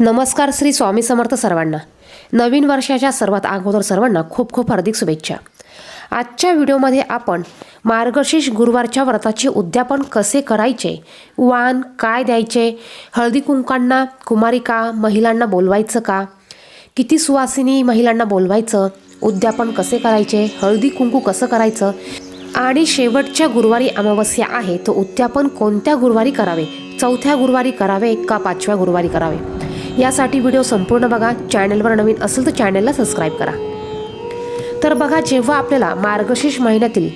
नमस्कार श्री स्वामी समर्थ सर्वांना. नवीन वर्षाच्या सर्वात अगोदर सर्वांना खूप खूप हार्दिक शुभेच्छा. आजच्या व्हिडिओमध्ये आपण मार्गशीर्ष गुरुवारच्या व्रताचे उद्यापन कसे करायचे? वाण काय द्यायचे? हळदी कुंकांना कुमारिका महिलांना बोलवायचं का? किती सुवासिनी महिलांना बोलवायचं? उद्यापन कसे करायचे? हळदी कुंकू कसं करायचं? आणि शेवटच्या गुरुवारी अमावस्या आहे तो उद्यापन कोणत्या गुरुवारी करावे? चौथ्या गुरुवारी करावे का पाचव्या गुरुवारी करावे? यासाठी व्हिडिओ संपूर्ण बघा. चॅनलवर नवीन असेल तर चॅनलला सबस्क्राईब करा. तर बघा जेव्हा आपल्याला मार्गशीर्ष महिन्यातील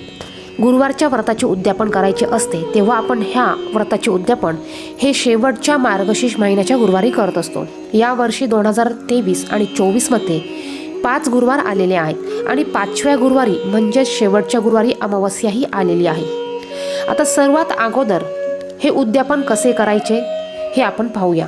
गुरुवारच्या व्रताचे उद्यापन करायचे असते तेव्हा आपण ह्या व्रताचे उद्यापन हे शेवटच्या मार्गशीर्ष महिन्याच्या गुरुवारी करत असतो. यावर्षी दोन हजार तेवीस आणि चोवीसमध्ये पाच गुरुवार आलेले आहेत आणि पाचव्या गुरुवारी म्हणजेच शेवटच्या गुरुवारी अमावस्याही आलेली आहे. आता सर्वात अगोदर हे उद्यापन कसे करायचे हे आपण पाहूया.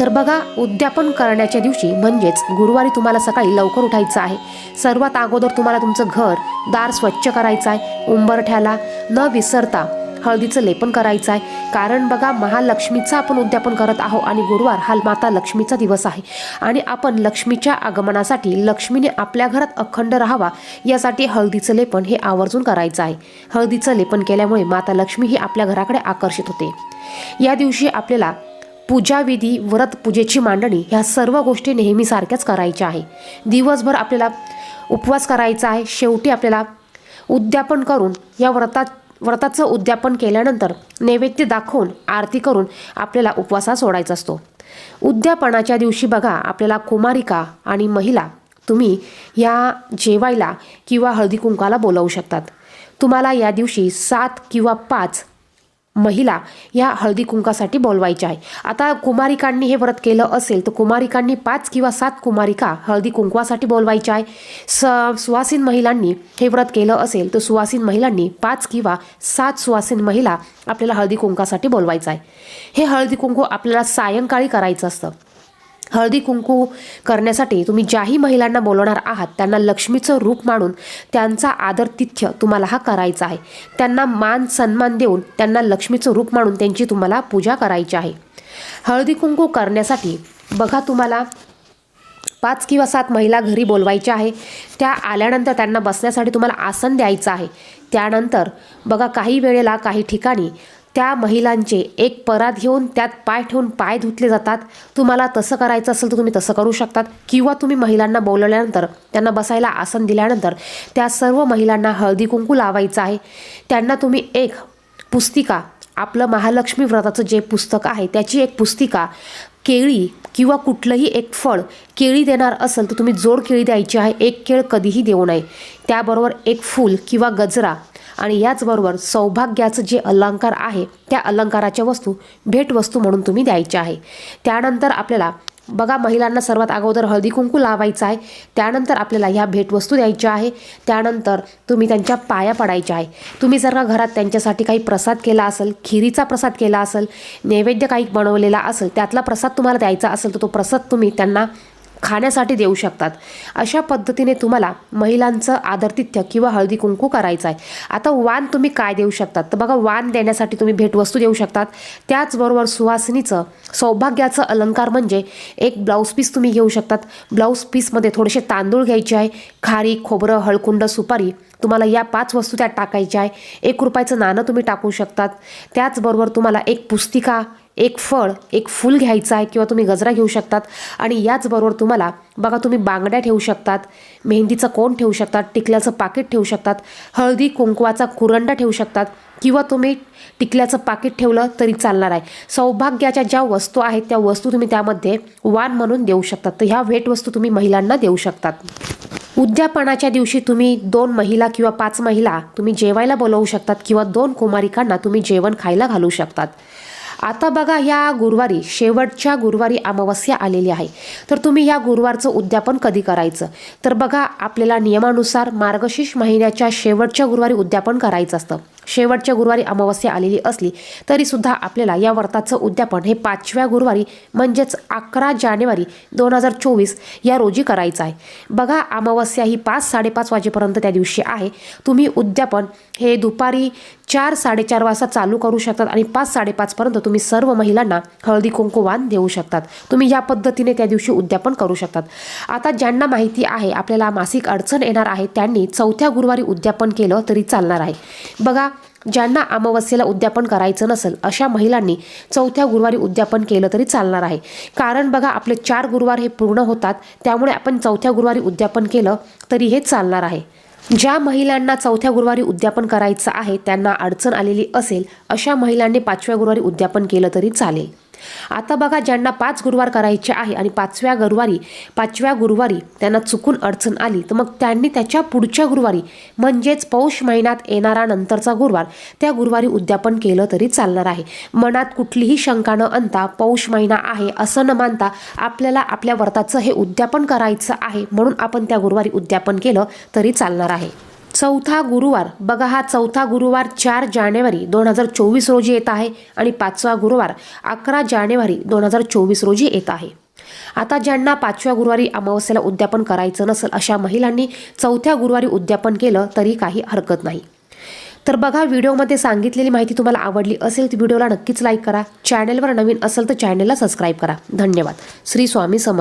तर बघा उद्यापन करण्याच्या दिवशी म्हणजेच गुरुवारी तुम्हाला सकाळी लवकर उठायचं आहे. सर्वात अगोदर तुम्हाला तुमचं घर दार स्वच्छ करायचं आहे. उंबरठ्याला न विसरता हळदीचं लेपन करायचं आहे. कारण बघा महालक्ष्मीचं आपण उद्यापन करत आहोत आणि गुरुवार हा माता लक्ष्मीचा दिवस आहे. आणि आपण लक्ष्मीच्या आगमनासाठी लक्ष्मीने आपल्या घरात अखंड राहावा यासाठी हळदीचं लेपन हे आवर्जून करायचं आहे. हळदीचं लेपन केल्यामुळे माता लक्ष्मी ही आपल्या घराकडे आकर्षित होते. या दिवशी आपल्याला पूजाविधी व्रत पूजेची मांडणी ह्या सर्व गोष्टी नेहमीसारख्याच करायच्या आहे. दिवसभर आपल्याला उपवास करायचा आहे. शेवटी आपल्याला उद्यापन करून या व्रतात व्रताचं उद्यापन केल्यानंतर नैवेद्य दाखवून आरती करून आपल्याला उपवासा सोडायचा असतो. उद्यापनाच्या दिवशी बघा आपल्याला कुमारिका आणि महिला तुम्ही या जेवायला किंवा हळदी कुंकाला बोलावू शकतात. तुम्हाला या दिवशी सात किंवा पाच महिला या हळदी कुंकासाठी बोलवायच्या आहे. आता कुमारिकांनी हे व्रत केलं असेल तर कुमारिकांनी पाच किंवा सात कुमारिका हळदी कुंकवासाठी बोलवायच्या आहे. स सुवासीन महिलांनी हे व्रत केलं असेल तर सुवासीन महिलांनी पाच किंवा सात सुवासीन महिला आपल्याला हळदी कुंकासाठी बोलवायचं आहे. हे हळदी कुंकू आपल्याला सायंकाळी करायचं असतं. हळदी कुंकू करण्यासाठी तुम्ही ज्याही महिलांना बोलवणार आहात त्यांना लक्ष्मीचं रूप मानून त्यांचा आदरतिथ्य तुम्हाला हा करायचा आहे. त्यांना मान सन्मान देऊन त्यांना लक्ष्मीचं रूप मानून त्यांची तुम्हाला पूजा करायची आहे. हळदी कुंकू करण्यासाठी बघा तुम्हाला पाच किंवा सात महिला घरी बोलवायच्या आहे. त्या आल्यानंतर त्यांना बसण्यासाठी तुम्हाला आसन द्यायचं आहे. त्यानंतर बघा काही वेळेला काही ठिकाणी त्या महिलांचे एक परात घेऊन त्यात पाय ठेवून पाय धुतले जातात. तुम्हाला तसं करायचं असेल तर तुम्ही तसं करू शकतात. किंवा तुम्ही महिलांना बोलवल्यानंतर त्यांना बसायला आसन दिल्यानंतर त्या सर्व महिलांना हळदी कुंकू लावायचं आहे. त्यांना तुम्ही एक पुस्तिका आपलं महालक्ष्मी व्रताचं जे पुस्तक आहे त्याची एक पुस्तिका केळी किंवा कुठलंही एक फळ केळी देणार असेल तर तुम्ही जोड केळी द्यायची आहे. एक केळ कधीही देऊ नये. त्याबरोबर एक फूल किंवा गजरा आणि याचबरोबर सौभाग्याचं जे अलंकार आहे त्या अलंकाराच्या वस्तू भेटवस्तू म्हणून तुम्ही द्यायच्या आहे. त्यानंतर आपल्याला बघा महिलांना सर्वात अगोदर हळदी कुंकू लावायचं आहे. त्यानंतर आपल्याला ह्या भेटवस्तू द्यायच्या आहे. त्यानंतर तुम्ही त्यांच्या पाया पडायच्या आहे. तुम्ही जर का घरात त्यांच्यासाठी काही प्रसाद केला असेल खिरीचा प्रसाद केला असेल नैवेद्य काही बनवलेला असेल त्यातला प्रसाद तुम्हाला द्यायचा असेल तर तो प्रसाद तुम्ही त्यांना खाण्यासाठी देऊ शकतात. अशा पद्धतीने तुम्हाला महिलांचं आदरतिथ्य किंवा हळदी कुंकू करायचं आहे आता वाण तुम्ही काय देऊ शकतात? तर बघा वाण देण्यासाठी तुम्ही भेटवस्तू देऊ शकतात. त्याचबरोबर सुवासिनीचं सौभाग्याचं अलंकार म्हणजे एक ब्लाऊज पीस तुम्ही घेऊ शकतात. ब्लाऊज पीसमध्ये थोडेसे तांदूळ घ्यायचे आहे खारी खोबरं हळकुंड सुपारी तुम्हाला या पाच वस्तू त्यात टाकायच्या आहे. एक रुपयाचं नाणं तुम्ही टाकू शकतात. त्याचबरोबर तुम्हाला एक पुस्तिका एक फळ एक फूल घ्यायचं आहे किंवा तुम्ही गजरा घेऊ शकतात. आणि याचबरोबर तुम्हाला बघा तुम्ही बांगड्या ठेवू शकतात मेहंदीचं कोण ठेवू शकतात टिकल्याचं पाकिट ठेवू शकतात हळदी कुंकवाचा कुरंडा ठेवू शकतात किंवा तुम्ही टिकल्याचं पाकिट ठेवलं तरी चालणार आहे. सौभाग्याच्या ज्या वस्तू आहेत त्या वस्तू तुम्ही त्यामध्ये वाण म्हणून देऊ शकतात. तर ह्या भेटवस्तू तुम्ही महिलांना देऊ शकतात. उद्यापनाच्या दिवशी तुम्ही दोन महिला किंवा पाच महिला तुम्ही जेवायला बोलवू शकतात किंवा दोन कुमारिकांना तुम्ही जेवण खायला घालू शकतात. आता बघा ह्या गुरुवारी शेवटच्या गुरुवारी अमावस्या आलेली आहे. तर तुम्ही ह्या गुरुवारचं उद्यापन कधी करायचं? तर बघा आपल्याला नियमानुसार मार्गशीर्ष महिन्याच्या शेवटच्या गुरुवारी उद्यापन करायचं असतं. शेवटच्या गुरुवारी अमावस्या आलेली असली तरीसुद्धा आपल्याला या व्रताचं उद्यापन हे पाचव्या गुरुवारी म्हणजेच अकरा जानेवारी दोन हजार चोवीस या रोजी करायचं आहे. बघा अमावस्या ही पाच साडेपाच वाजेपर्यंत त्या दिवशी आहे. तुम्ही उद्यापन हे दुपारी चार साडेचार वाजता चालू करू शकतात आणि पाच साडेपाचपर्यंत तुम्ही सर्व महिलांना हळदी कुंकू वाण देऊ शकतात. तुम्ही या पद्धतीने त्या दिवशी उद्यापन करू शकतात. आता ज्यांना माहिती आहे आपल्याला मासिक अडचण येणार आहे त्यांनी चौथ्या गुरुवारी उद्यापन केलं तरी चालणार आहे. बघा ज्यांना अमावस्येला उद्यापन करायचं नसेल अशा महिलांनी चौथ्या गुरुवारी उद्यापन केलं तरी चालणार आहे. कारण बघा आपले चार गुरुवार हे पूर्ण होतात त्यामुळे आपण चौथ्या गुरुवारी उद्यापन केलं तरी हे चालणार आहे. ज्या महिलांना चौथ्या गुरुवारी उद्यापन करायचं आहे त्यांना अडचण आलेली असेल अशा महिलांनी पाचव्या गुरुवारी उद्यापन केलं तरी चालेल. आता बघा ज्यांना पाच गुरुवार करायचे आहे आणि पाचव्या गुरुवारी पाचव्या गुरुवारी त्यांना चुकून अडचण आली तर मग त्यांनी त्याच्या पुढच्या गुरुवारी म्हणजेच पौष महिन्यात येणारा नंतरचा गुरुवार त्या गुरुवारी उद्यापन केलं तरी चालणार आहे. मनात कुठलीही शंका न आणता पौष महिना आहे असं न मानता आपल्याला आपल्या व्रताचं हे उद्यापन करायचं आहे म्हणून आपण त्या गुरुवारी उद्यापन केलं तरी चालणार आहे. चौथा गुरुवार बघा हा चौथा गुरुवार चार जानेवारी दोन हजार चोवीस रोजी येत आहे आणि पाचवा गुरुवार अकरा जानेवारी दोन हजार चोवीस रोजी येत आहे. आता ज्यांना पाचव्या गुरुवारी अमावस्येला उद्यापन करायचं नसेल अशा महिलांनी चौथ्या गुरुवारी उद्यापन केलं तरी काही हरकत नाही. तर बघा व्हिडिओमध्ये सांगितलेली माहिती तुम्हाला आवडली असेल तर व्हिडिओला नक्कीच लाईक करा. चॅनेलवर नवीन असेल तर चॅनेलला सबस्क्राईब करा. धन्यवाद. श्री स्वामी सम